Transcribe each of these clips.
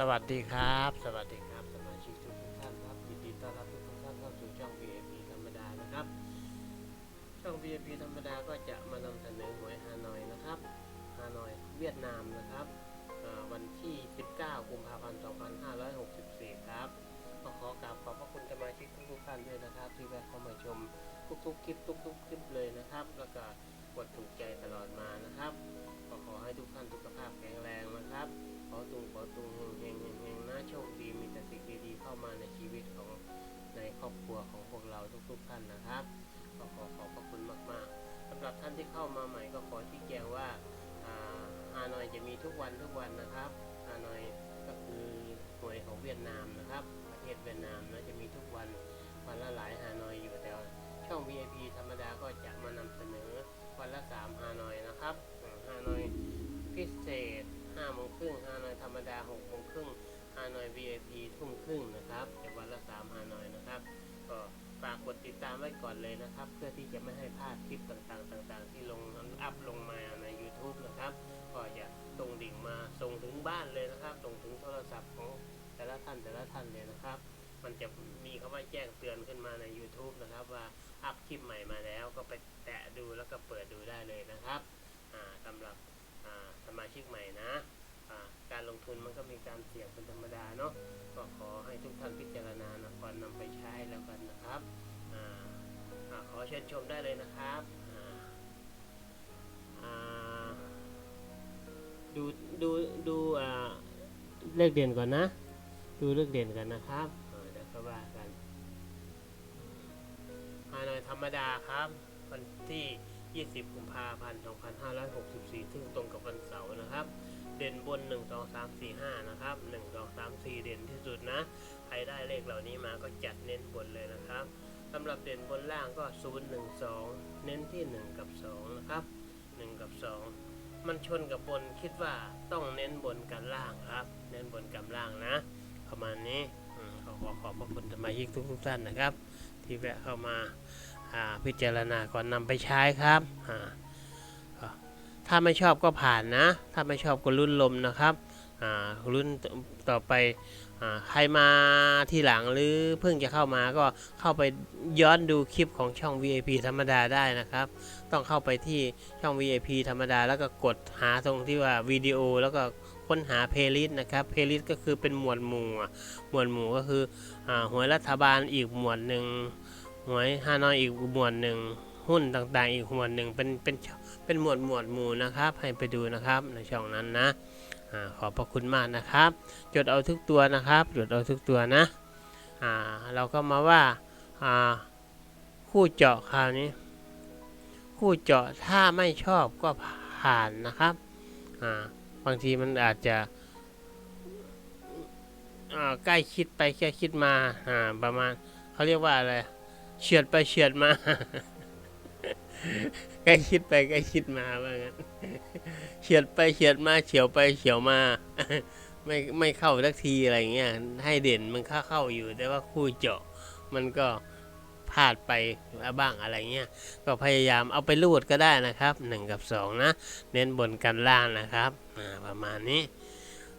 สวัสดีครับ สวัสดีครับสมาชิกทุกท่านครับยินดีต้อนรับทุกท่านเข้าสู่ช่อง VIP ธรรมดานะครับ ช่อง VIP ธรรมดาก็จะมานำเสนอหวยฮานอยนะครับฮานอยเวียดนามนะครับวันที่ 19 กุมภาพันธ์ 2564 ครับก็ขอกราบขอบพระคุณสมาชิกทุกท่านด้วยนะครับที่แวะ ทุกคลิปทุกๆคลิปเลยนะครับ แล้วก็กดถูกใจตลอดมานะครับก็ขอให้ทุกท่านสุขภาพแข็งแรงนะครับ ขอตุงขอตุงเฮงเฮงนะโชคดีมีแต่สิ่งดีๆเข้ามาในชีวิตของในครอบครัวของพวกเราทุกๆท่านนะครับก็ขอขอบพระคุณมากๆสำหรับท่านที่เข้ามาใหม่ก็ขอชี้แจงว่าอ่าฮานอยจะมีทุกวันทุกวันนะครับฮานอยก็คือหน่วยของเวียดนามนะครับ ประเทศเวียดนามนะจะมีทุกวันวันละหลายฮานอย ก็จะมานำเสนอวันละ3ฮานอยนะครับฮานอยพิเศษ5โมงครึ่งฮานอยธรรมดา6โมงครึ่งฮานอย VIP ทุ่มครึ่งนะครับแต่วันละ3ฮานอยนะครับก็ฝากกดติดตามไว้ก่อนเลยนะครับ เพื่อที่จะไม่ให้พลาดคลิปต่างๆ ต่าง ๆ ที่ลงอัพลงมาใน YouTube นะครับ ก็จะตรงดิ่งมาส่งถึงบ้านเลยนะครับส่งถึงโทรศัพท์ของแต่ละท่านแต่ละท่านเลยนะครับ มันจะมีคำว่าแจ้งเตือนขึ้นมาใน YouTube นะครับว่า อัพคลิปใหม่มาแล้วก็ไปแตะดูแล้วก็เปิดดูได้เลยนะครับสำหรับสมาชิกใหม่นะการลงทุนมันก็มีการเสี่ยงเป็นธรรมดาเนาะก็ขอให้ทุกท่านพิจารณานะก่อนนำไปใช้แล้วกันนะครับออขอเชิญชมได้เลยนะครับดูดูดูเลขเด่นก่อนนะ ดูเลขเด่นกันนะครับ ธรรมดาครับ วันที่ 20 กุมภาพันธ์ 2564 ซึ่งตรงกับวันเสาร์นะครับ เด่นบน 1 2 3 4 5 นะครับ 1 2 3 4 เด่นที่สุดนะ ใครได้เลขเหล่านี้มาก็จัดเน้นบนเลยนะครับสำหรับเด่นบนล่างก็ 0 1 2 เน้นที่ 1 กับ 2 นะครับ 1 กับ 2 มันชนกับบนคิดว่าต้องเน้นบนกันล่างครับ เน้นบนกับล่างนะ ประมาณนี้ขอขอขอบพระคุณสมาชิกทุกทุกท่านนะครับ ที่แวะเข้ามา พิจารณาก่อนนำไปใช้ครับถ้าไม่ชอบก็ผ่านนะ ถ้าไม่ชอบก็รุ่นลมนะครับรุ่นต่อไปอใครมาที่หลังหรือเพิ่งจะเข้ามาก็เข้าไปย้อนดูคลิปของช่อง VIP ธรรมดาได้นะครับ ต้องเข้าไปที่ช่อง VIP ธรรมดา แล้วก็กดหาตรงที่ว่าวิดีโอแล้วก็ค้นหาเพลย์ลิสต์นะครับ เพลย์ลิสต์ก็คือเป็นหมวดหมู่ หมวดหมู่ก็คืออหวยรัฐบาลอีกหมวดหนึ่ง หวยฮานอยอีกหมวดหนึ่งหุ้นต่างๆ อีกหมวดหนึ่งเป็นเป็นเป็นหมวดหมวดหมู่นะครับ ให้ไปดูนะครับในช่องนั้นนะอาขอบพระคุณมากนะครับ จดเอาทุกตัวนะครับ จดเอาทุกตัวนะอ่าเราก็มาว่าอ่าคู่เจาะคราวนี้ คู่เจาะถ้าไม่ชอบก็ผ่านนะครับอ่าบางทีมันอาจจะใกล้คิดไปแค่คิดมาอ่าประมาณเขาเรียกว่าอะไร เฉียดไปเฉียดมาใกล้คิดไปใกล้คิดมาว่างั้นเฉียดไปเฉียดมาเฉียวไปเฉียวมา ไม่ไม่เข้าสักทีอะไรเงี้ยให้เด่นมันเข้าเข้าอยู่ แต่ว่าคู่เจาะมันก็พลาดไปบ้างอะไรเงี้ยก็พยายามเอาไปรูดก็ได้นะครับ 1 กับ 2 นะ เน้นบนกันล่างนะครับอ่าประมาณนี้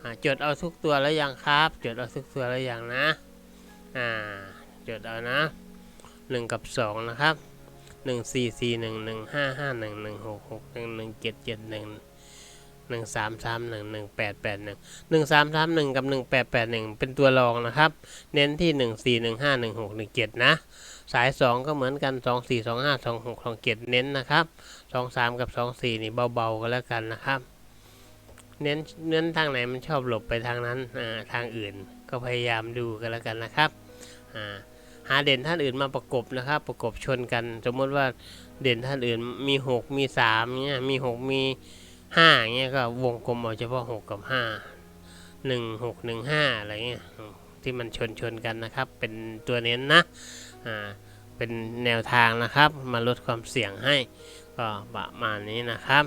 อ่าจดเอาทุกตัวแล้วยังครับ จดเอาทุกตัวแล้วยังนะอ่าจดเอานะ 1 กับ 2 นะครับ 1 4 4 1 1 5 5 1 1 6 6 1 1 7 7 1 1 3 3 1 1 8 8 1 1 3 3 1 กับ 1 8 8 1 เป็นตัวรองนะครับ เน้นที่ 1 4 1 5 1 6 1 7 นะ สาย 2 ก็เหมือนกัน 2 4 2 5 2 6 2 7 เน้นนะครับ 2 3 กับ 2 4 นี่เบาๆกันแล้วกันนะครับ เน้นเน้นทางไหนมันชอบหลบไปทางนั้น ทางอื่นก็พยายามดูกันแล้วกันนะครับ อ่า หาเด่นท่านอื่นมาประกบนะครับ ประกบชนกัน สมมติว่าเด่นท่านอื่นมี 6 มี3เงี้ยมี 6 มี5เงี้ยก็วงกลมเอาเฉพาะ 6 กับ 5 1 6 1 5อะไรเงี้ยที่มันชนชนกันนะครับ เป็นตัวเน้นนะอ่าเป็นแนวทางนะครับ มาลดความเสี่ยงให้ก็ประมาณนี้นะครับ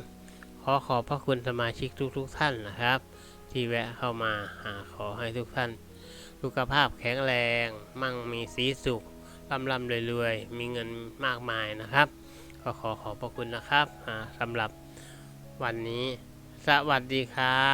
ขอขอบพระคุณสมาชิกทุกๆทท่านนะครับ ที่แวะเข้ามาหาขอให้ทุกท่าน สุขภาพแข็งแรง มั่งมีสีสุขร่ำร่ำรวยๆ มีเงินมากมายนะครับ ก็ขอขอบพระคุณนะครับสำหรับวันนี้ สวัสดีครับ